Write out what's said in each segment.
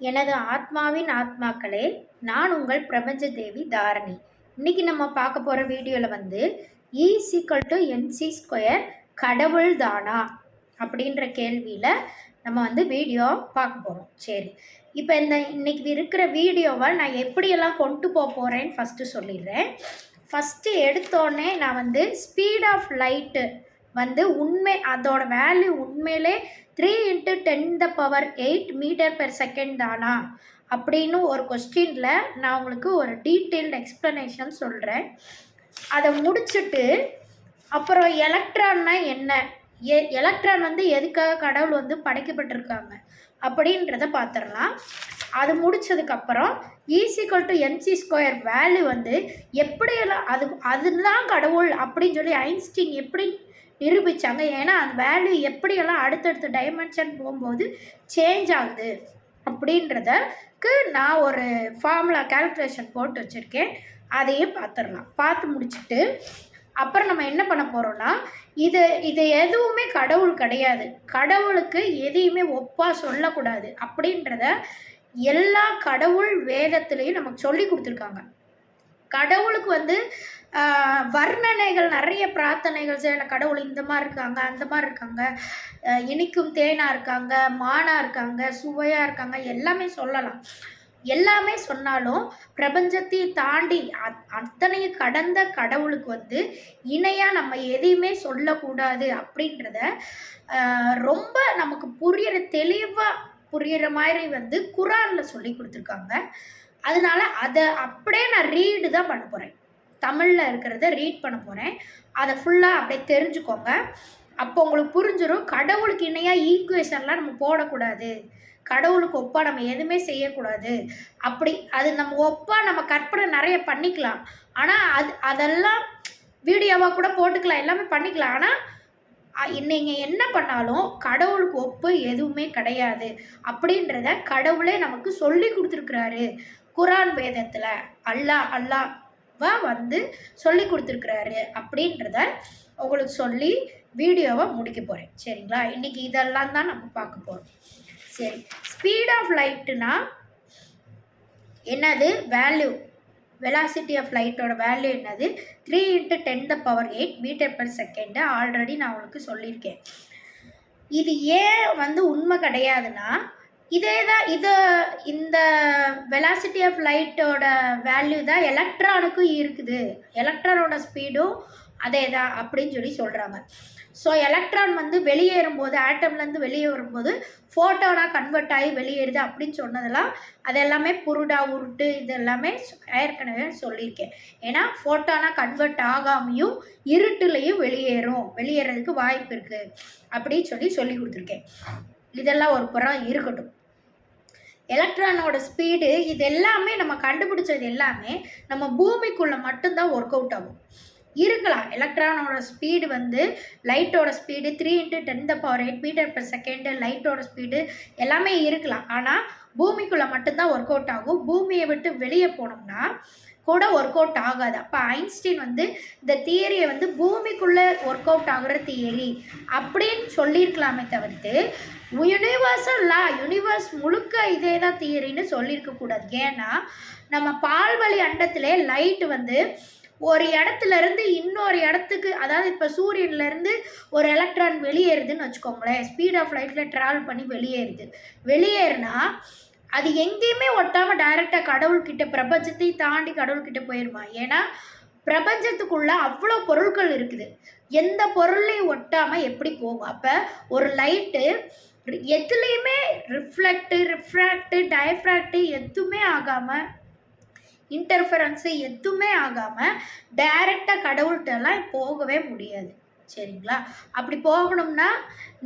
எனது ஆத்மாவின் ஆத்மாக்களே நான் உங்கள் பிரபஞ்ச தேவி தாரணி. இன்னைக்கு நம்ம பார்க்க போகிற வீடியோவில் வந்து E equal to MC square கடவுள் தானா அப்படின்ற கேள்வியில் நம்ம வந்து வீடியோ பார்க்க போகிறோம் சரி இப்போ இந்த இன்னைக்கு இருக்கிற வீடியோவை நான் எப்படியெல்லாம் கொண்டு போக போகிறேன்னு ஃபஸ்ட்டு சொல்லிடுறேன். ஃபஸ்ட்டு எடுத்தோடனே நான் வந்து ஸ்பீட் ஆஃப் லைட்டு வந்து உண்மை அதோட வேல்யூ உண்மையிலே three into ten the power eight metre per second தானா? அப்படின்னு ஒரு கொஸ்டினில் நான் உங்களுக்கு ஒரு டீட்டெயில்டு எக்ஸ்ப்ளனேஷன் சொல்கிறேன் அதை முடிச்சுட்டு அப்புறம் எலக்ட்ரான்னா என்ன? எ எலக்ட்ரான் வந்து எதுக்காக கடவுள் வந்து படைக்கப்பட்டிருக்காங்க? அப்படின்றத பார்த்துடலாம் அது முடிச்சதுக்கப்புறம் E equal to MC square value வந்து எப்படியெல்லாம் அது அதுதான் கடவுள் அப்படின்னு சொல்லி ஐன்ஸ்டீன் எப்படி நிரூபித்தாங்க ஏன்னா அந்த வேல்யூ எப்படியெல்லாம் அடுத்தடுத்த டைமென்ஷன் போகும்போது சேஞ்ச் ஆகுது அப்படின்றதக்கு நான் ஒரு ஃபார்முலா கால்குலேஷன் போட்டு வச்சுருக்கேன். அதையும் பார்த்துடலாம். பார்த்து முடிச்சுட்டு அப்புறம் நம்ம என்ன பண்ண போகிறோம்னா இது இது எதுவுமே கடவுள் கிடையாது. கடவுளுக்கு எதையுமே ஒப்பாக சொல்லக்கூடாது அப்படின்றத எல்லா கடவுள் வேதத்துலேயும் நமக்கு சொல்லி கொடுத்துருக்காங்க. கடவுளுக்கு வந்து வர்ணனைகள் நிறைய பிரார்த்தனைகள் செய்யல கடவுள் இந்த மாதிரி இருக்காங்க அந்த மாதிரி இருக்காங்க. இனிக்கும் தேனாக இருக்காங்க மானாக இருக்காங்க சுவையாக இருக்காங்க. எல்லாமே சொல்லலாம். எல்லாமே சொன்னாலும் பிரபஞ்சத்தை தாண்டி அத்தனையை அத்தனையும் கடந்த கடவுளுக்கு வந்து இணையாக நம்ம எதையுமே சொல்லக்கூடாது அப்படின்றத ரொம்ப நமக்கு புரியிற தெளிவாக புரியிற மாதிரி வந்து குரானில் சொல்லி கொடுத்துருக்காங்க. அதனால அதை அப்படியே நான் ரீடு தான் பண்ண போகிறேன் தமிழில் இருக்கிறத ரீட் பண்ண போகிறேன் அதை ஃபுல்லாக அப்படியே தெரிஞ்சுக்கோங்க. அப்போ உங்களுக்கு புரிஞ்சிடும் கடவுளுக்கு இணையாக ஈக்குவேஷன்லாம் நம்ம போடக்கூடாது. கடவுளுக்கு ஒப்பா நம்ம எதுவுமே செய்யக்கூடாது. அப்படி அது நம்ம ஒப்பா நம்ம கற்பனை நிறைய பண்ணிக்கலாம். ஆனால் அது அதெல்லாம் வீடியோவாக கூட போட்டுக்கலாம். எல்லாமே பண்ணிக்கலாம். ஆனால் நீங்கள் என்ன பண்ணாலும் கடவுளுக்கு ஒப்பு எதுவுமே கிடையாது. அப்படின்றத கடவுளே நமக்கு சொல்லி கொடுத்துருக்குறாரு. குரான் வேதத்தில். அல்லாஹ். வா வந்து சொல்லி கொடுத்துருக்குறாரு அப்படின்றத உங்களுக்கு சொல்லி வீடியோவை முடிக்க போகிறேன் சரிங்களா? இன்றைக்கி இதெல்லாம் தான் நம்ம பார்க்க போகிறோம் சரி. ஸ்பீட் ஆஃப் லைட்டுனா என்னது? வேல்யூ வெலாசிட்டி ஆஃப் லைட்டோட வேல்யூ என்னது? Three into ten the power eight metre per second already நான் உங்களுக்கு சொல்லியிருக்கேன். இது ஏன் வந்து உண்மை கிடையாதுன்னா இதே தான் இது இந்த வெலாசிட்டி ஆஃப் லைட்டோட வேல்யூ தான் எலக்ட்ரானுக்கும் இருக்குது. எலக்ட்ரானோட ஸ்பீடும் அதே தான் அப்படின்னு சொல்லி சொல்கிறாங்க ஸோ எலக்ட்ரான் வந்து வெளியேறும்போது ஆட்டம்லேருந்து வெளியே வரும்போது ஃபோட்டோனாக கன்வெர்ட் ஆகி வெளியேறுது அப்படின்னு சொன்னதெல்லாம் அது எல்லாமே புருடா உருட்டு இது எல்லாமே ஏற்கனவே சொல்லியிருக்கேன். ஏன்னா ஃபோட்டோனாக கன்வெர்ட் ஆகாமையும் இருட்டுலையும் வெளியேறும். வெளியேறதுக்கு வாய்ப்பு இருக்குது அப்படின்னு சொல்லி சொல்லி கொடுத்துருக்கேன். இதெல்லாம் ஒரு புறம் இருக்கட்டும். எலக்ட்ரானோட ஸ்பீடு இது எல்லாமே நம்ம கண்டுபிடிச்சது எல்லாமே நம்ம பூமிக்குள்ளே மட்டும்தான் ஒர்க் அவுட் ஆகும். இருக்கலாம் எலக்ட்ரானோட ஸ்பீடு வந்து லைட்டோட speed three into ten the power eight metre per second லைட்டோட ஸ்பீடு எல்லாமே இருக்கலாம். ஆனால் பூமிக்குள்ளே மட்டும்தான் ஒர்க் அவுட் ஆகும். பூமியை விட்டு வெளியே போனோம்னா கூட ஒர்க் அவுட் ஆகாது. அப்போ ஐன்ஸ்டீன் வந்து இந்த தியரியை வந்து பூமிக்குள்ளே ஒர்க் அவுட் ஆகிற தியரி அப்படின்னு சொல்லியிருக்கலாமே தவிர்த்து யூனிவர்சல் லா யூனிவர்ஸ் முழுக்க இதே தான் தியரின்னு சொல்லியிருக்க கூடாது. ஏன்னா நம்ம பால்வழி அண்டத்திலே லைட் வந்து ஒரு இடத்துல இருந்து இன்னொரு இடத்துக்கு அதாவது இப்போ சூரியன்ல இருந்து ஒரு எலக்ட்ரான் வெளியேறுதுன்னு வச்சுக்கோங்களேன். ஸ்பீட் ஆஃப் லைட்டில் ட்ராவல் பண்ணி வெளியேறுது. வெளியேறுனா அது எங்கேயுமே ஒட்டாமல் டைரெக்டாக கடவுள்கிட்ட பிரபஞ்சத்தை தாண்டி கடவுள்கிட்ட போயிடுமா ஏன்னா பிரபஞ்சத்துக்குள்ள அவ்வளோ பொருட்கள் இருக்குது. எந்த பொருளையும் ஒட்டாமல் எப்படி போகும்? அப்போ ஒரு லைட்டு எதுலேயுமே ரிஃப்ளெக்ட்டு ரிஃப்ராக்டு டயஃப்ராக்டு எதுவுமே ஆகாமல் இன்டர்ஃபரன்ஸு எதுவுமே ஆகாமல் டைரெக்டாக கடவுள்கிட்டலாம் போகவே முடியாது. சரிங்களா? அப்படி போகணும்னா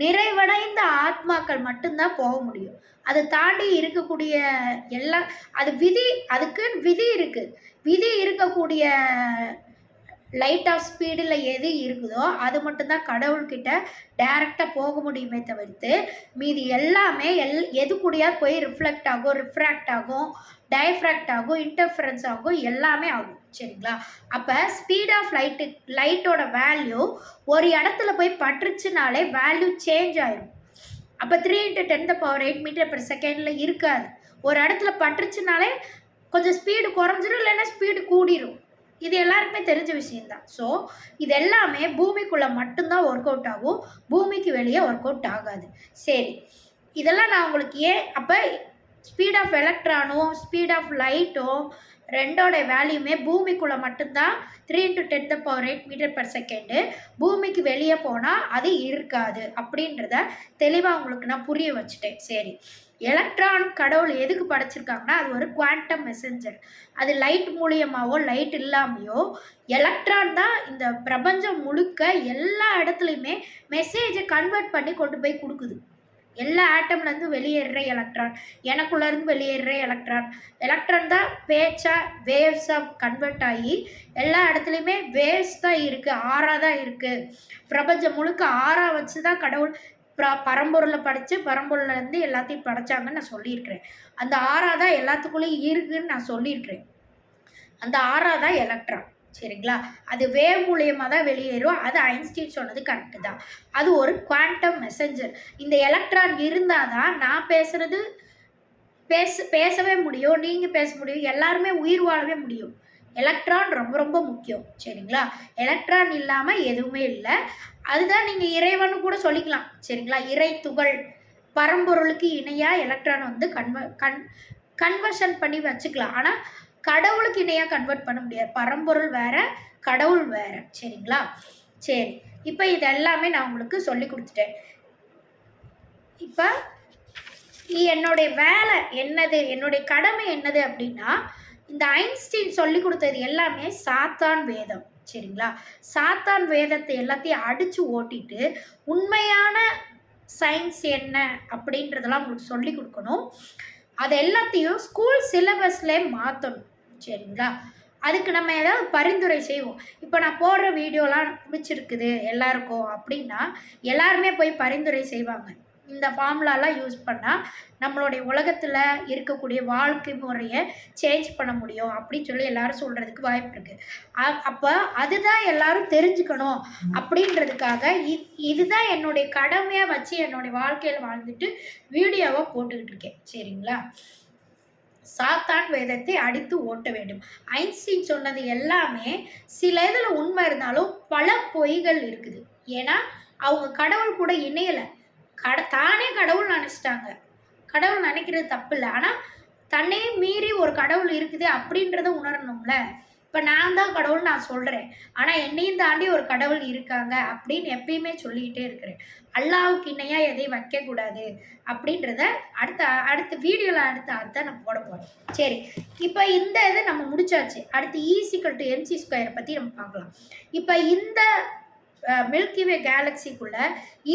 நிறைவடைந்த ஆத்மாக்கள் மட்டும்தான் போக முடியும். அதை தாண்டி இருக்கக்கூடிய எல்லா அது விதி அதுக்குன்னு விதி இருக்குது விதி இருக்கக்கூடிய லைட் ஆஃப் ஸ்பீடில் எது இருக்குதோ அது மட்டும்தான் கடவுள்கிட்ட டைரெக்டாக போக முடியுமே தவிர்த்து மீதி எல்லாமே எல் எது கூடயாவது போய் ரிஃப்ளெக்ட் ஆகும் ரிஃப்ராக்ட் ஆகும் டைஃப்ராக்ட் ஆகும் இன்டர்ஃபரன்ஸ் ஆகும் எல்லாமே ஆகும். சரிங்களா? அப்போ ஸ்பீட் ஆஃப் லைட்டு லைட்டோட வேல்யூ ஒரு இடத்துல போய் பட்டுருச்சுனாலே வேல்யூ சேஞ்ச் ஆயிடும் அப்போ three into ten the power eight metre per செகண்டில் இருக்காது. ஒரு இடத்துல பட்டுருச்சுனாலே கொஞ்சம் ஸ்பீடு குறைஞ்சிரும் இல்லைன்னா ஸ்பீடு கூடிரும். இது எல்லாருக்குமே தெரிஞ்ச விஷயம்தான். ஸோ இது எல்லாமே பூமிக்குள்ளே மட்டும்தான் ஒர்க் அவுட் ஆகும். பூமிக்கு வெளியே ஒர்க் அவுட் ஆகாது. சரி. இதெல்லாம் நான் உங்களுக்கு ஏன் அப்போ ஸ்பீட் ஆஃப் எலக்ட்ரானும் ஸ்பீட் ஆஃப் லைட்டும் ரெண்டோட வேல்யூமே பூமிக்குள்ளே மட்டும்தான் three into ten the power eight metre per second பூமிக்கு வெளியே போனால் அது இருக்காது அப்படின்றத தெளிவாக உங்களுக்கு நான் புரிய வச்சுட்டேன். சரி. எலக்ட்ரான் கடவுள் எதுக்கு படைச்சிருக்காங்கன்னா அது ஒரு குவாண்டம் மெசஞ்சர் அது லைட் மூலியமாகவோ லைட் இல்லாமையோ எலக்ட்ரான் தான் இந்த பிரபஞ்சம் முழுக்க எல்லா இடத்துலையுமே மெசேஜை கன்வெர்ட் பண்ணி கொண்டு போய் கொடுக்குது. எல்லா ஆட்டம்லேருந்து வெளியேறுற எலக்ட்ரான் எனக்குள்ளேருந்து வெளியேறுற எலக்ட்ரான் எலக்ட்ரான் தான் பேச்சா வேவ்ஸாக கன்வெர்ட் ஆகி எல்லா இடத்துலையுமே வேவ்ஸ் தான் இருக்குது ஆறாக தான் இருக்குது பிரபஞ்சம் முழுக்க ஆறாக வச்சு தான் கடவுள் ப்ர பரம்பொருளை படைச்சு பரம்பொருள்லேருந்து எல்லாத்தையும் படைச்சாங்கன்னு நான் சொல்லியிருக்கிறேன். அந்த ஆறா தான் எல்லாத்துக்குள்ளேயும் இருக்குன்னு நான் சொல்லியிருக்கிறேன். அந்த ஆறா தான் எலக்ட்ரான் சரிங்களா? அது வேவ் மூலியமாக தான் வெளியேறும். அது ஐன்ஸ்டீன் சொன்னது கரெக்டு தான். அது ஒரு குவாண்டம் மெசஞ்சர் இந்த எலக்ட்ரான் இருந்தால் தான் நான் பேசுகிறது பேச பேசவே முடியும் நீங்கள் பேச முடியும் எல்லாருமே உயிர் வாழவே முடியும். எலக்ட்ரான் ரொம்ப ரொம்ப முக்கியம். சரிங்களா? எலக்ட்ரான் இல்லாமல் எதுவுமே இல்லை. அதுதான் நீங்கள் இறைவன் கூட சொல்லிக்கலாம். சரிங்களா? இறை துகள் பரம்பொருளுக்கு இணையாக எலக்ட்ரான் வந்து கன்வ கன் கன்வர்ஷன் பண்ணி வச்சுக்கலாம். ஆனால் கடவுளுக்கு இணையாக கன்வெர்ட் பண்ண முடியாது. பரம்பொருள் வேற கடவுள் வேற. சரிங்களா? சரி. இப்போ இது எல்லாமே நான் உங்களுக்கு சொல்லி கொடுத்துட்டேன். இப்போ என்னுடைய வேலை என்னது? என்னுடைய கடமை என்னது அப்படின்னா இந்த ஐன்ஸ்டீன் சொல்லி கொடுத்தது எல்லாமே சாத்தான் வேதம். சரிங்களா? சாத்தான் வேதத்தை எல்லாத்தையும் அடித்து ஓட்டிட்டு உண்மையான சயின்ஸ் என்ன அப்படின்றதெல்லாம் உங்களுக்கு சொல்லி கொடுக்கணும். அது எல்லாத்தையும் ஸ்கூல் சிலபஸ்லேயே மாற்றணும் சரிங்களா? அதுக்கு நம்ம ஏதாவது பரிந்துரை செய்வோம். இப்போ நான் போடுற வீடியோலாம் பிடிச்சிருக்குது எல்லாருக்கும் அப்படின்னா எல்லாருமே போய் பரிந்துரை செய்வாங்க. இந்த ஃபார்முலாலாம் யூஸ் பண்ணால் நம்மளுடைய உலகத்தில் இருக்கக்கூடிய வாழ்க்கை முறையை சேஞ்ச் பண்ண முடியும் அப்படின்னு சொல்லி எல்லாரும் சொல்கிறதுக்கு வாய்ப்பு இருக்குது அப்போ அதுதான் எல்லாரும் தெரிஞ்சுக்கணும் அப்படின்றதுக்காக இ- இதுதான் என்னுடைய கடமையாக வச்சு என்னுடைய வாழ்க்கையில் வாழ்ந்துட்டு வீடியோவை போட்டுக்கிட்டு இருக்கேன். சரிங்களா? சாத்தான் வேதத்தை அடித்து ஓட்ட வேண்டும். ஐன்ஸ்டீன் சொன்னது எல்லாமே சில இதில் உண்மை இருந்தாலும் பல பொய்கள் இருக்குது. ஏன்னா அவங்க கடவுள் கூட இணையலை. கட தானே கடவுள் நினச்சிட்டாங்க. கடவுள் நினைக்கிறது தப்பு இல்லை ஆனால் தன்னையே மீறி ஒரு கடவுள் இருக்குது அப்படின்றத உணரணும்ல. இப்போ நான் தான் கடவுள் நான் சொல்கிறேன் ஆனால் என்னையும் தாண்டி ஒரு கடவுள் இருக்காங்க அப்படின்னு எப்பயுமே சொல்லிக்கிட்டே இருக்கிறேன். அல்லாவுக்கு இணையாக எதையும் வைக்கக்கூடாது அப்படின்றத அடுத்த அடுத்த வீடியோவில் அடுத்த அடுத்த நான் போட போகிறேன் சரி இப்போ இந்த இதை நம்ம முடிச்சாச்சு. அடுத்து ஈசிக்கல் டு எம்சி ஸ்கொயரை பற்றி நம்ம பார்க்கலாம். இப்போ இந்த Milky Way கேலக்சிக்குள்ளே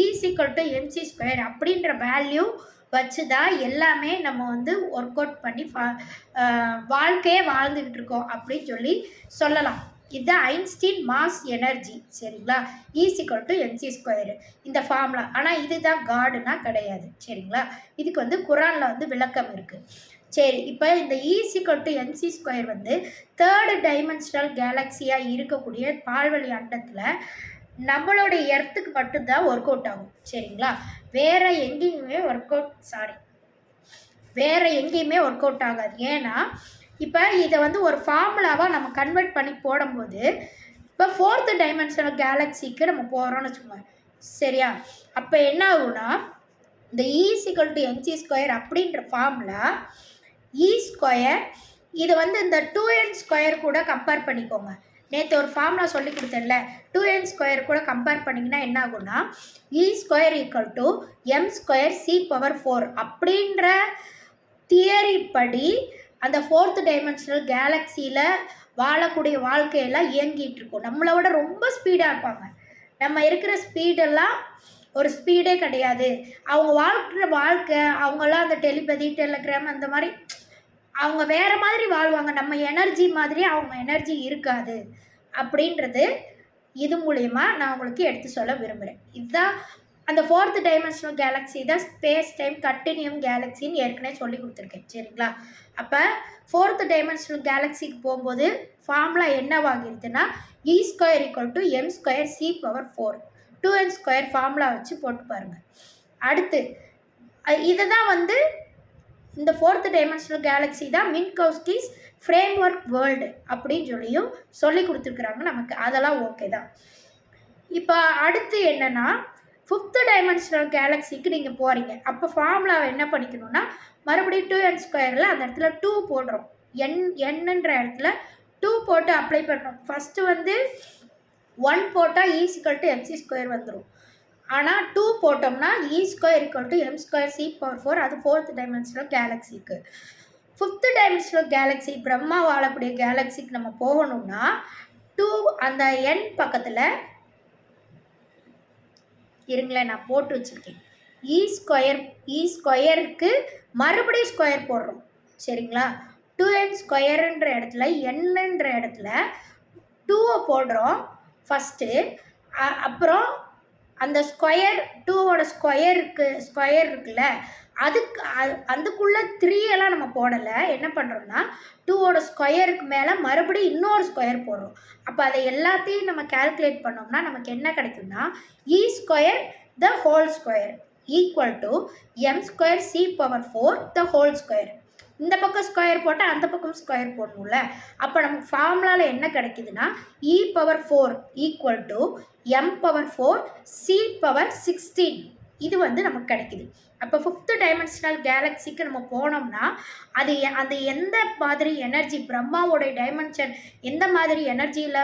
E equal E equal to MC square அப்படின்ற வேல்யூ வச்சு தான் எல்லாமே நம்ம வந்து ஒர்க் அவுட் பண்ணி வாழ்க்கையே வாழ்ந்துக்கிட்டு இருக்கோம் அப்படின்னு சொல்லி சொல்லலாம். இதுதான் ஐன்ஸ்டீன் மாஸ் எனர்ஜி சரிங்களா? E equal to MC square இந்த ஃபார்முலா ஆனால் இதுதான் காடுனா கிடையாது சரிங்களா? இதுக்கு வந்து குரானில் வந்து விளக்கம் இருக்குது சரி இப்போ இந்த E equal to MC square வந்து தேர்டு டைமென்ஷனல் கேலக்சியாக இருக்கக்கூடிய பால்வெளி அண்டத்தில் நம்மளுடைய எர்த்துக்கு மட்டும்தான் ஒர்க் அவுட் ஆகும் சரிங்களா? வேற எங்கேயுமே ஒர்க் அவுட் சாரி வேற எங்கேயுமே ஒர்க் அவுட் ஆகாது. ஏன்னா இப்போ இதை வந்து ஒரு ஃபார்முலாவாக நம்ம கன்வெர்ட் பண்ணி போடும்போது இப்போ ஃபோர்த்து டைமென்ஷனல் கேலக்சிக்கு நம்ம போகிறோம்னு வச்சுக்கோங்க. சரியா? அப்போ என்ன ஆகும்னா இந்த E equal to MC square அப்படின்ற ஃபார்முலா இ ஸ்கொயர் இது வந்து இந்த டூ என் ஸ்கொயர் கூட கம்பேர் பண்ணிக்கோங்க. நேற்று ஒரு ஃபார்முலா சொல்லி கொடுத்தேன்ல டூ என் ஸ்கொயர் கூட கம்பேர் பண்ணிங்கன்னா என்ன ஆகும்னா E square equal to M square C power four அப்படின்ற தியரி படி அந்த ஃபோர்த் டைமென்ஷனல் கேலக்ஸியில் வாழக்கூடிய வாழ்க்கையெல்லாம் இயங்கிட்டு இருக்கும். நம்மளை விட ரொம்ப ஸ்பீடாக இருப்பாங்க. நம்ம இருக்கிற ஸ்பீடெல்லாம் ஒரு ஸ்பீடே கிடையாது. அவங்க வாழ்க்கிற வாழ்க்கை அவங்கெல்லாம் அந்த டெலிபதி டெலிகிராம் அந்த மாதிரி அவங்க வேற மாதிரி வாழ்வாங்க. நம்ம எனர்ஜி மாதிரி அவங்க எனர்ஜி இருக்காது. அப்படின்றது இது மூலயமா நான் உங்களுக்கு எடுத்து சொல்ல விரும்புகிறேன் இதுதான் அந்த ஃபோர்த் டைமென்ஷனல் கேலக்ஸி தான் ஸ்பேஸ் டைம் கண்டினியூம் கேலக்சின்னு ஏற்கனவே சொல்லி கொடுத்துருக்கேன். சரிங்களா? அப்போ ஃபோர்த் டைமென்ஷனல் கேலக்சிக்கு போகும்போது formula என்னவாகிருதுன்னா E square equal to M square C power four two M square formula வச்சு போட்டு பாருங்கள் அடுத்து இதை தான் வந்து இந்த ஃபோர்த் டைமென்ஷனல் கேலக்ஸி தான் மின்கௌஸ்கிஸ் ஃப்ரேம் ஒர்க் வேர்ல்டு அப்படின்னு சொல்லியும் சொல்லி கொடுத்துருக்குறாங்க நமக்கு. அதெல்லாம் ஓகே தான். இப்போ அடுத்து என்னென்னா ஃபிஃப்த்து டைமென்ஷனல் கேலக்ஸிக்கு நீங்கள் போகிறீங்க அப்போ ஃபார்முலாவை என்ன பண்ணிக்கணும்னா மறுபடியும் டூ என் ஸ்கொயரில் அந்த இடத்துல டூ போடுறோம். என் என்னன்ற இடத்துல டூ போட்டு அப்ளை பண்ணுறோம் ஃபஸ்ட்டு வந்து ஒன் போட்டால் E equal e to MC square வந்துடும் ஆனால் டூ போட்டோம்னா E square equal to M square C power four அது ஃபோர்த் டைமென்ஷனல் கேலக்ஸிக்கு ஃபிஃப்த்து டைமென்ஷனல் கேலக்ஸி பிரம்மா வாழக்கூடிய கேலக்ஸிக்கு நம்ம போகணும்னா டூ அந்த என் பக்கத்தில் இருங்களேன் நான் போட்டு வச்சுருக்கேன். E e square E e ஸ்கொயருக்கு மறுபடியும் ஸ்கொயர் போடுறோம். சரிங்களா? டூ என் ஸ்கொயருன்ற இடத்துல என்னன்ற இடத்துல டூவை போடுறோம். ஃபஸ்ட்டு அப்புறம் அந்த ஸ்கொயர் டூவோட ஸ்கொயருக்கு ஸ்கொயர் இருக்குல்ல அதுக்கு அதுக்குள்ளே த்ரீ எல்லாம் நம்ம போடலை. என்ன பண்ணுறோம்னா டூவோட ஸ்கொயருக்கு மேலே மறுபடியும் இன்னொரு ஸ்கொயர் போடுறோம். அப்போ அதை எல்லாத்தையும் நம்ம கேல்குலேட் பண்ணோம்னா நமக்கு என்ன கிடைக்கும்னா E square the whole square equal to M square C power four the whole square இந்த பக்கம் ஸ்கொயர் போட்டால் அந்த பக்கம் ஸ்கொயர் போடணும்ல. அப்போ நமக்கு ஃபார்முலாவில் என்ன கிடைக்குதுன்னா E power four equal to M power four C power sixteen இது வந்து நமக்கு கிடைக்குது. அப்போ ஃபிஃப்த்து டைமென்ஷனல் கேலக்ஸிக்கு நம்ம போனோம்னா அது அந்த எந்த மாதிரி எனர்ஜி பிரம்மாவோடைய டைமென்ஷன் எந்த மாதிரி எனர்ஜியில்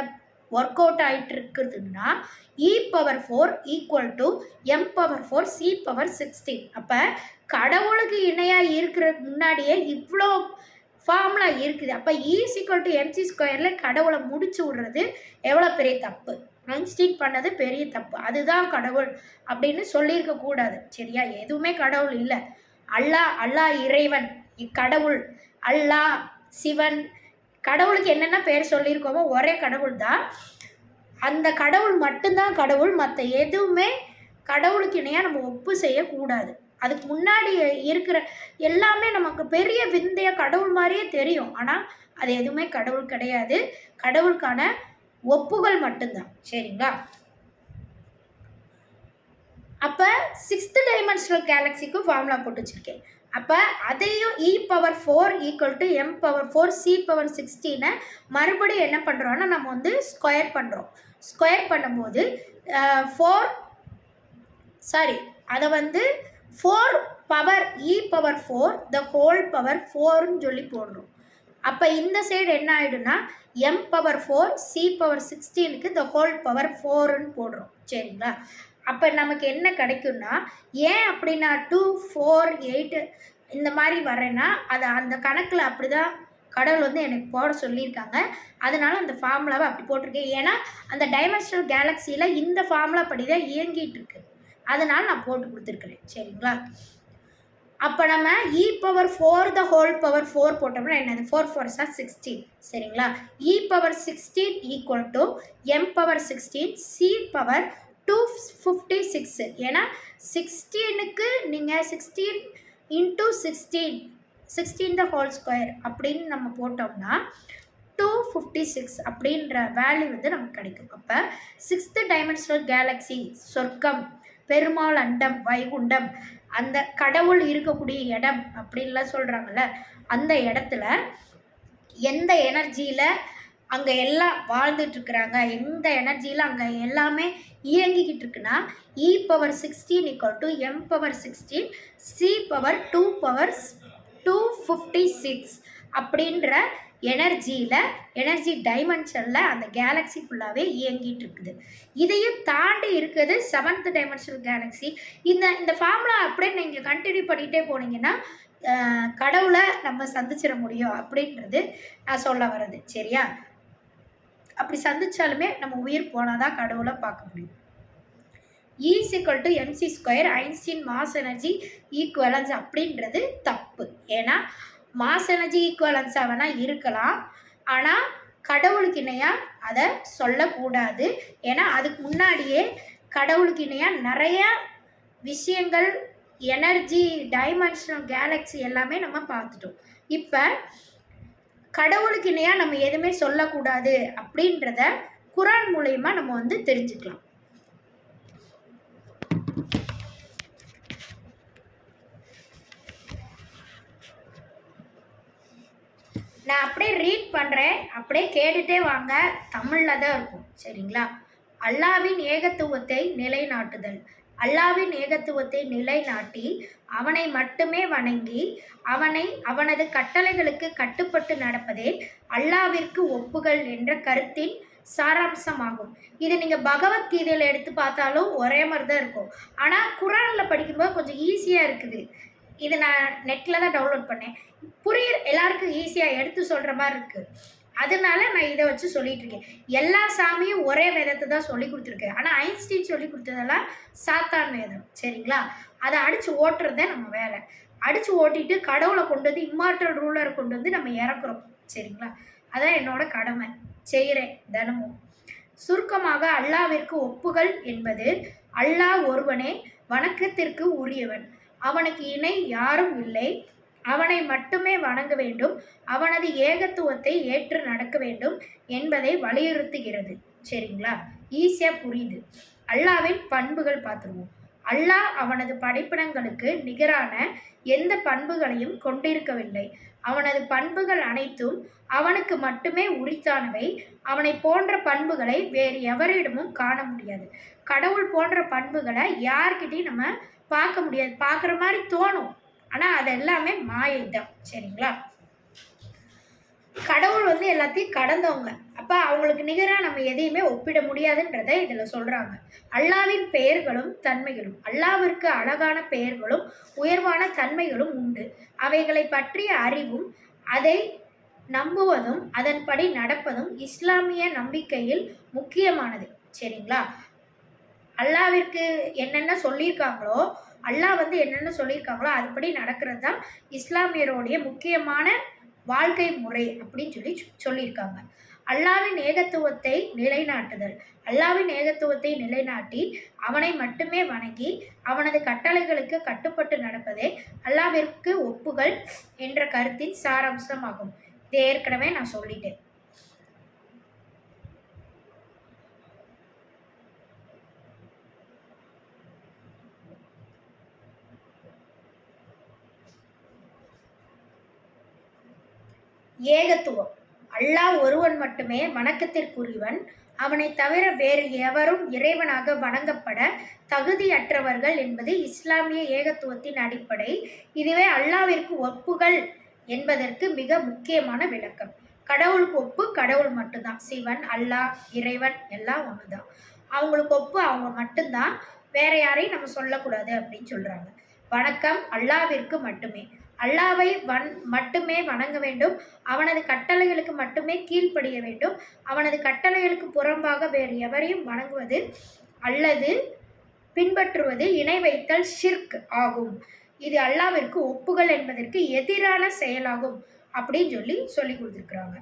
ஒர்க் அவுட் ஆகிட்டு இருக்குதுன்னா E power four equal to M power four C power sixteen அப்போ கடவுளுக்கு இணையாக இருக்கிற முன்னாடியே இவ்வளோ ஃபார்முலா இருக்குது. அப்போ இ ஈஸிக்வல் டு எம்சி ஸ்கொயரில் கடவுளை முடிச்சு விடுறது எவ்வளோ பெரிய தப்பு? ஐன்ஸ்டீன் பண்ணது பெரிய தப்பு. அதுதான் கடவுள் அப்படின்னு சொல்லியிருக்க கூடாது. சரியா? எதுவுமே கடவுள் இல்லை. அல்லா அல்லா இறைவன் இக்கடவுள். அல்லா சிவன். கடவுளுக்கு என்னென்ன பேர் சொல்லியிருக்கோமோ ஒரே கடவுள் தான். அந்த கடவுள் மட்டும்தான் கடவுள். மற்ற எதுவுமே கடவுளுக்கு இணையாக நம்ம ஒப்பு செய்யக்கூடாது. அதுக்கு முன்னாடி இருக்கிற எல்லாமே நமக்கு பெரிய விந்தைய கடவுள் மாதிரியே தெரியும். ஆனால் அது எதுவுமே கடவுள் கிடையாது. கடவுளுக்கான ஒப்புகள் மட்டும்தான். சரிங்களா? அப்போ சிக்ஸ்த் டைமென்ஷனல் கேலக்ஸிக்கும் ஃபார்முலா போட்டு வச்சுருக்கேன். அப்போ அதையும் E power four equal to M power four C power சிக்ஸ்டீனை மறுபடியும் என்ன பண்ணுறோன்னா நம்ம வந்து ஸ்கொயர் பண்ணுறோம் ஸ்கொயர் பண்ணும்போது ஃபோர் சாரி அதை வந்து four power E power four the whole power ஃபோர்னு சொல்லி போடுறோம். அப்போ இந்த சைடு என்ன ஆகிடும்னா M power four C power சிக்ஸ்டீனுக்கு the whole power ஃபோர்னு போடுறோம். சரிங்களா? அப்போ நமக்கு என்ன கிடைக்கும்னா ஏன் அப்படின்னா டூ ஃபோர் எயிட்டு இந்த மாதிரி வரேன்னா அது அந்த கணக்கில் அப்படி தான் கடவுள் வந்து எனக்கு போட சொல்லியிருக்காங்க. அதனால அந்த ஃபார்முலாவை அப்படி போட்டிருக்கேன். ஏன்னா அந்த டைமென்ஷனல் கேலக்ஸியில் இந்த ஃபார்முலா படி தான் இயங்கிட்டு இருக்கு. அதனால் நான் போட்டு கொடுத்துருக்குறேன். சரிங்களா? அப்போ நம்ம E power four the whole power four போட்டோம்னா என்னது? ஃபோர் ஃபோர் சார் சிக்ஸ்டீன் சரிங்களா? E power sixteen equal to M power sixteen C power two fifty six ஏன்னா சிக்ஸ்டீனுக்கு நீங்கள் sixteen into sixteen sixteen the whole square அப்படின்னு நம்ம போட்டோம்னா two fifty six அப்படின்ற வேல்யூ வந்து நமக்கு கிடைக்கும். அப்போ சிக்ஸ்த்து டைமென்ஷனல் கேலக்ஸி சொர்க்கம் பெருமாள் அண்டம் வைகுண்டம் அந்த கடவுள் இருக்கக்கூடிய இடம் அப்படின்லாம் சொல்கிறாங்கல்ல அந்த இடத்துல எந்த எனர்ஜியில் அங்கே எல்லாம் வாழ்ந்துட்டுருக்குறாங்க எந்த எனர்ஜியில் அங்கே எல்லாமே இயங்கிக்கிட்டு இருக்குன்னா E power sixteen equal to M power sixteen C power two power two fifty six அப்படின்ற எனர்ஜியில் எனர்ஜி டைமென்ஷனில் அந்த கேலக்ஸி ஃபுல்லாகவே இயங்கிட்டு இருக்குது இதையும் தாண்டி இருக்குது செவன்த் டைமென்ஷனல் கேலக்ஸி. இந்த இந்த ஃபார்முலா அப்படியே நீங்கள் கண்டினியூ பண்ணிகிட்டே போனீங்கன்னா கடவுளை நம்ம சந்திச்சிட முடியும் அப்படின்றது நான் சொல்ல வர்றது. சரியா? அப்படி சந்திச்சாலுமே நம்ம உயிர் போனால் தான் கடவுளை பார்க்க முடியும். E equal to MC square Einstein mass energy equivalence அப்படின்றது தப்பு. ஏன்னா மாஸ் எனர்ஜி ஈக்குவலன்ஸாக வேணால் இருக்கலாம். ஆனால் கடவுளுக்கு இணையாக அதை சொல்லக்கூடாது. ஏன்னா அதுக்கு முன்னாடியே கடவுளுக்கு இணையாக நிறையா விஷயங்கள் எனர்ஜி டைமென்ஷனல் கேலக்ஸி எல்லாமே நம்ம பார்த்துட்டோம். இப்போ கடவுளுக்கு இணையாக நம்ம எதுவுமே சொல்லக்கூடாது அப்படின்றத குரான் மூலயமா நம்ம வந்து தெரிஞ்சுக்கலாம். நான் அப்படியே ரீட் பண்ணுறேன் அப்படியே கேட்டுட்டே வாங்க. தமிழில் தான் இருக்கும். சரிங்களா? அல்லாவின் ஏகத்துவத்தை நிலைநாட்டுதல். அல்லாவின் ஏகத்துவத்தை நிலைநாட்டி அவனை மட்டுமே வணங்கி அவனை அவனது கட்டளைகளுக்கு கட்டுப்பட்டு நடப்பதே அல்லாவிற்கு ஒப்புகள் என்ற கருத்தின் சாராம்சமாகும். இது நீங்கள் பகவத்கீதையில் எடுத்து பார்த்தாலும் ஒரே மாதிரி தான் இருக்கும். ஆனால் குரானில் படிக்கும்போது கொஞ்சம் ஈஸியாக இருக்குது. இது நான் நெட்டில் தான் டவுன்லோட் பண்ணேன். புரிய எல்லாருக்கும் ஈஸியாக எடுத்து சொல்கிற மாதிரி இருக்குது அதனால நான் இதை வச்சு சொல்லிகிட்டு இருக்கேன். எல்லா சாமியும் ஒரே வேதத்தை தான் சொல்லி கொடுத்துருக்கேன் ஆனால் ஐன்ஸ்டீன் சொல்லி கொடுத்ததெல்லாம் சாத்தான் வேதம். சரிங்களா? அதை அடித்து ஓட்டுறது தான் நம்ம வேலை. அடித்து ஓட்டிட்டு கடவுளை கொண்டு வந்து இம்மார்டல் ரூலரை கொண்டு வந்து நம்ம இறக்குறோம். சரிங்களா? அதான் என்னோட கடமை. செய்கிறேன் தினமும். சுருக்கமாக அல்லாவிற்கு ஒப்புகள் என்பது அல்லாஹ் ஒருவனே வணக்கத்திற்கு உரியவன். அவனுக்கு இணை யாரும் இல்லை. அவனை மட்டுமே வணங்க வேண்டும். அவனது ஏகத்துவத்தை ஏற்று நடக்க வேண்டும் என்பதை வலியுறுத்துகிறது. சரிங்களா? ஈஸியாக புரியுது. அல்லாவின் பண்புகள் பார்த்துருவோம். அல்லாஹ் அவனது படைப்பினங்களுக்கு நிகரான எந்த பண்புகளையும் கொண்டிருக்கவில்லை. அவனது பண்புகள் அனைத்தும் அவனுக்கு மட்டுமே உரித்தானவை. அவனை போன்ற பண்புகளை வேறு எவரிடமும் காண முடியாது. கடவுள் போன்ற பண்புகளை யார்கிட்டையும் நம்ம பார்க்க முடியாது. பார்க்குற மாதிரி தோணும். ஆனால் அது எல்லாமே மாயை தான் சரிங்களா? கடவுள் வந்து எல்லாத்தையும் கடந்தவங்க. அப்போ அவங்களுக்கு நிகராக நம்ம எதையுமே ஒப்பிட முடியாதுன்றதை இதில் சொல்கிறாங்க அல்லாவின் பெயர்களும் தன்மைகளும். அல்லாவிற்கு அழகான பெயர்களும் உயர்வான தன்மைகளும் உண்டு. அவைகளை பற்றிய அறிவும் அதை நம்புவதும் அதன்படி நடப்பதும் இஸ்லாமிய நம்பிக்கையில் முக்கியமானது. சரிங்களா? அல்லாவிற்கு என்னென்ன சொல்லியிருக்காங்களோ அல்லாஹ் வந்து என்னென்ன சொல்லியிருக்காங்களோ அதுபடி நடக்கிறது தான் இஸ்லாமியருடைய முக்கியமான வாழ்க்கை முறை அப்படின்னு சொல்லி சொல்லியிருக்காங்க. அல்லாவின் ஏகத்துவத்தை நிலைநாட்டுதல். அல்லாவின் ஏகத்துவத்தை நிலைநாட்டி அவனை மட்டுமே வணங்கி அவனது கட்டளைகளுக்கு கட்டுப்பட்டு நடப்பதே அல்லாவிற்கு ஒப்புகள் என்ற கருத்தின் சாராம்சமாகும். இது ஏற்கனவே நான் சொல்லிட்டேன். ஏகத்துவம். அல்லாஹ் ஒருவன் மட்டுமே வணக்கத்திற்குரியவன். அவனை தவிர வேறு எவரும் இறைவனாக வணங்கப்பட தகுதியற்றவர்கள் என்பது இஸ்லாமிய ஏகத்துவத்தின் அடிப்படை. இதுவே அல்லாவிற்கு ஒப்புகள் என்பதற்கு மிக முக்கியமான விளக்கம். கடவுளுக்கு ஒப்பு கடவுள் மட்டும்தான். சிவன் அல்லாஹ் இறைவன் எல்லாம் ஒன்று தான் அவங்களுக்கு ஒப்பு அவங்க மட்டும்தான். வேற யாரையும் நம்ம சொல்லக்கூடாது அப்படின்னு சொல்றாங்க. வணக்கம் அல்லாவிற்கு மட்டுமே. அல்லாவை வன் மட்டுமே வணங்க வேண்டும். அவனது கட்டளைகளுக்கு மட்டுமே கீழ்ப்படிய வேண்டும். அவனது கட்டளைகளுக்கு புறம்பாக வேறு எவரையும் வணங்குவது அல்லது பின்பற்றுவது இணை வைத்தல் ஷிர்க் ஆகும். இது அல்லாவிற்கு ஒப்புகள் என்பதற்கு எதிரான செயலாகும் அப்படின்னு சொல்லி சொல்லி கொடுத்துருக்குறாங்க.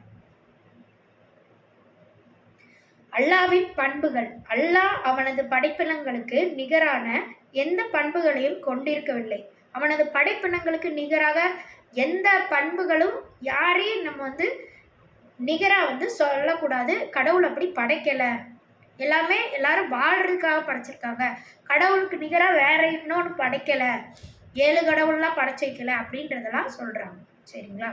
அல்லாவின் பண்புகள் அல்லாஹ் அவனது படைப்பினங்களுக்கு நிகரான எந்த பண்புகளையும் கொண்டிருக்கவில்லை. அவனது படைப்பினங்களுக்கு நிகராக எந்த பண்புகளும் யாரையும் நம்ம வந்து நிகராக வந்து சொல்லக்கூடாது. கடவுள் அப்படி படைக்கலை. எல்லாமே எல்லாரும் வாழ்றதுக்காக படைச்சிருக்காங்க. கடவுளுக்கு நிகராக வேற இன்னொன்று படைக்கலை. ஏழு கடவுள்லாம் படைச்சிக்கல வைக்கல அப்படின்றதெல்லாம் சொல்கிறாங்க சரிங்களா?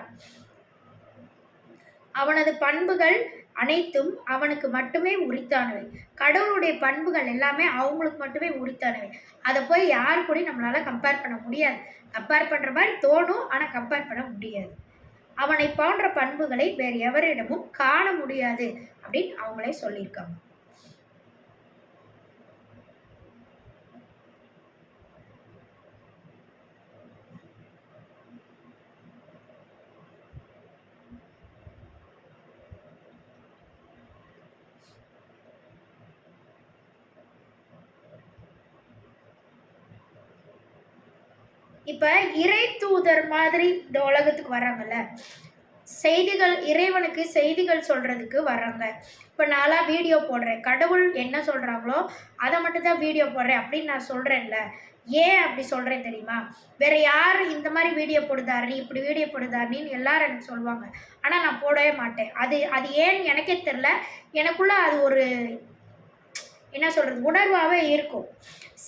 அவனது பண்புகள் அனைத்தும் அவனுக்கு மட்டுமே உரித்தானவை. கடவுளுடைய பண்புகள் எல்லாமே அவங்களுக்கு மட்டுமே உரித்தானவை. அதை போய் யாரு கூட நம்மளால கம்பேர் பண்ண முடியாது. கம்பேர் பண்ணுற மாதிரி தோணும் ஆனால் கம்பேர் பண்ண முடியாது. அவனை போன்ற பண்புகளை வேறு எவரிடமும் காண முடியாது அப்படின்னு அவங்களே சொல்லியிருக்காங்க. இப்போ இறை தூதர் மாதிரி இந்த உலகத்துக்கு வராங்கல்ல செய்திகள் இறைவனுக்கு செய்திகள் சொல்கிறதுக்கு வர்றாங்க. இப்போ நான்லாம் வீடியோ போடுறேன். கடவுள் என்ன சொல்கிறாங்களோ அதை மட்டும் தான் வீடியோ போடுறேன் அப்படின்னு நான் சொல்கிறேன்ல ஏன் அப்படி சொல்கிறேன் தெரியுமா? வேறு யார் இந்த மாதிரி வீடியோ போடுதாரு இப்படி வீடியோ போடுதாருன்னு எல்லாரும் எனக்கு சொல்லுவாங்க. ஆனால் நான் போடவே மாட்டேன். அது அது ஏன்னு எனக்கே தெரில எனக்குள்ளே அது ஒரு என்ன சொல்கிறது உணர்வாகவே இருக்கும்.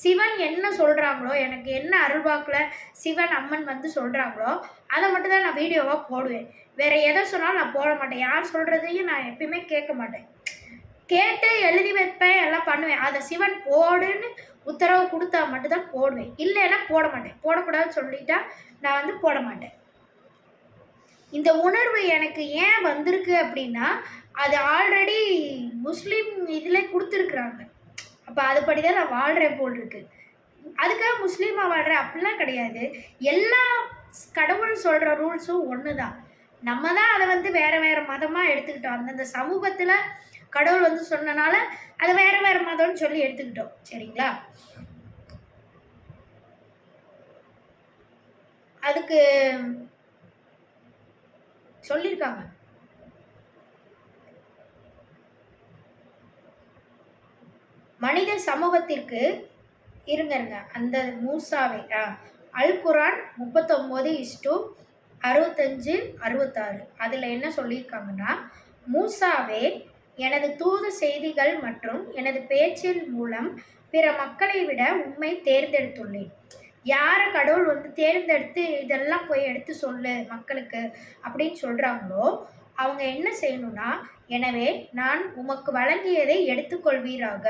சிவன் என்ன சொல்கிறாங்களோ எனக்கு என்ன அருள்வாக்கில் சிவன் அம்மன் வந்து சொல்கிறாங்களோ அதை மட்டும் தான் நான் வீடியோவாக போடுவேன். வேறு எதை சொன்னாலும் நான் போட மாட்டேன். யார் சொல்கிறதையும் நான் எப்பயுமே கேட்க மாட்டேன். கேட்டு எழுதி வைப்பேன் எல்லாம் பண்ணுவேன். அதை சிவன் போடுன்னு உத்தரவு கொடுத்தா மட்டும்தான் போடுவேன். இல்லைன்னா போட மாட்டேன். போடக்கூடாதுன்னு சொல்லிட்டா நான் வந்து போட மாட்டேன். இந்த உணர்வு எனக்கு ஏன் வந்திருக்கு அப்படின்னா அது ஆல்ரெடி முஸ்லீம் இதில் கொடுத்துருக்குறாங்க. அப்போ அதுபடி தான் நான் வாழ்கிறேன் போல் இருக்கு அதுக்காக முஸ்லீமாக வாழ்கிறேன் அப்படிலாம் கிடையாது. எல்லா கடவுள் சொல்கிற ரூல்ஸும் ஒன்று தான் நம்ம தான் அதை வந்து வேறு வேறு மதமாக எடுத்துக்கிட்டோம். அந்தந்த சமூகத்தில் கடவுள் வந்து சொன்னனால அதை வேறு வேறு மதம்னு சொல்லி எடுத்துக்கிட்டோம். சரிங்களா? அதுக்கு சொல்லியிருக்காங்க. மனித சமூகத்திற்கு இருங்க அந்த மூசாவை அல் குரான் முப்பத்தொம்போது இஸ்டு அறுபத்தஞ்சு அறுபத்தாறு. அதில் என்ன சொல்லியிருக்காங்கன்னா மூசாவே எனது தூது செய்திகள் மற்றும் எனது பேச்சின் மூலம் பிற மக்களை விட உண்மை தேர்ந்தெடுத்துள்ளேன். யாரை கடவுள் வந்து தேர்ந்தெடுத்து இதெல்லாம் போய் எடுத்து சொல்லு மக்களுக்கு அப்படின்னு சொல்கிறாங்களோ அவங்க என்ன செய்யணும்னா எனவே நான் உமக்கு வழங்கியதை எடுத்துக்கொள்வீராக.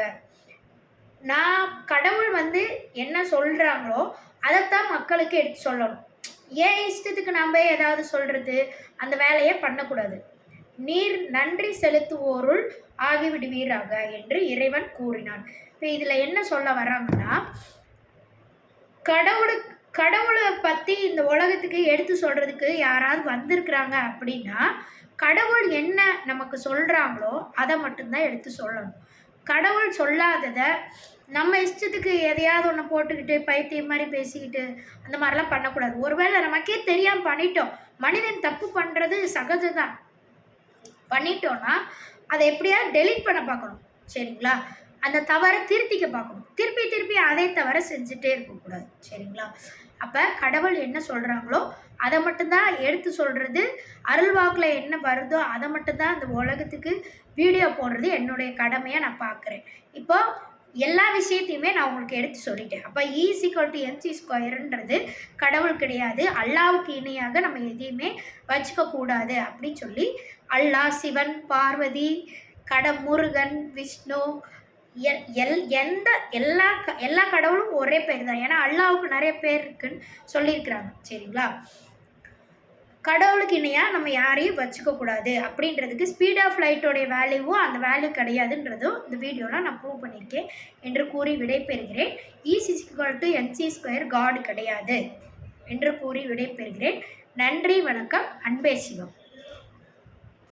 நான் கடவுள் வந்து என்ன சொல்கிறாங்களோ அதைத்தான் மக்களுக்கு எடுத்து சொல்லணும். ஏன் இஷ்டத்துக்கு நம்ம ஏதாவது சொல்கிறது அந்த வேலையை பண்ணக்கூடாது. நீர் நன்றி செலுத்துவோருள் ஆகிவிடுவீராக என்று இறைவன் கூறினான். இப்போ இதில் என்ன சொல்ல வராங்கன்னா கடவுளுக்கு கடவுளை பற்றி இந்த உலகத்துக்கு எடுத்து சொல்கிறதுக்கு யாராவது வந்திருக்கிறாங்க அப்படின்னா கடவுள் என்ன நமக்கு சொல்கிறாங்களோ அதை மட்டும்தான் எடுத்து சொல்லணும். கடவுள் சொல்லாததை நம்ம இஷ்டத்துக்கு எதையாவது ஒன்று போட்டுக்கிட்டு பைத்தியம் மாதிரி பேசிக்கிட்டு அந்த மாதிரிலாம் பண்ணக்கூடாது. ஒருவேளை நமக்கே தெரியாமல் பண்ணிட்டோம். மனிதன் தப்பு பண்ணுறது சகஜம்தான். பண்ணிட்டோன்னா அதை எப்படியாவது டெலீட் பண்ண பார்க்கணும். சரிங்களா? அந்த தவறை திருத்திக்க பார்க்கணும். திருப்பி திருப்பி அதே தவிர செஞ்சுட்டே இருக்கக்கூடாது. சரிங்களா? அப்போ கடவுள் என்ன சொல்கிறாங்களோ அதை மட்டும்தான் எடுத்து சொல்கிறது அருள்வாக்கில் என்ன வருதோ அதை மட்டும்தான் அந்த உலகத்துக்கு வீடியோ போடுறது என்னுடைய கடமையாக நான் பார்க்குறேன் இப்போ எல்லா விஷயத்தையுமே நான் உங்களுக்கு எடுத்து சொல்லிட்டேன். அப்போ ஈஸிக்வல் டு எம்சி ஸ்கொயருன்றது கடவுள் கிடையாது. அல்லாவுக்கு இணையாக நம்ம எதையுமே வச்சுக்க கூடாது அப்படின்னு சொல்லி அல்லாஹ் சிவன் பார்வதி கட முருகன் விஷ்ணு எல் எல் எந்த எல்லா க எல்லா கடவுளும் ஒரே பேர் தான். ஏன்னா அல்லாவுக்கு நிறைய பேர் இருக்குன்னு சொல்லியிருக்கிறாங்க. சரிங்களா? கடவுளுக்கு இணையாக நம்ம யாரையும் வச்சுக்கக்கூடாது அப்படின்றதுக்கு ஸ்பீட் ஆஃப் லைட்டோடைய வேல்யூவும் அந்த வேல்யூ கிடையாதுன்றதும் இந்த வீடியோவில் நான் ப்ரூவ் பண்ணியிருக்கேன் என்று கூறி விடைபெறுகிறேன். இசி டு என்சி ஸ்கொயர் காடு கிடையாது. என்று கூறி விடைபெறுகிறேன். நன்றி வணக்கம். அன்பே சிவம்.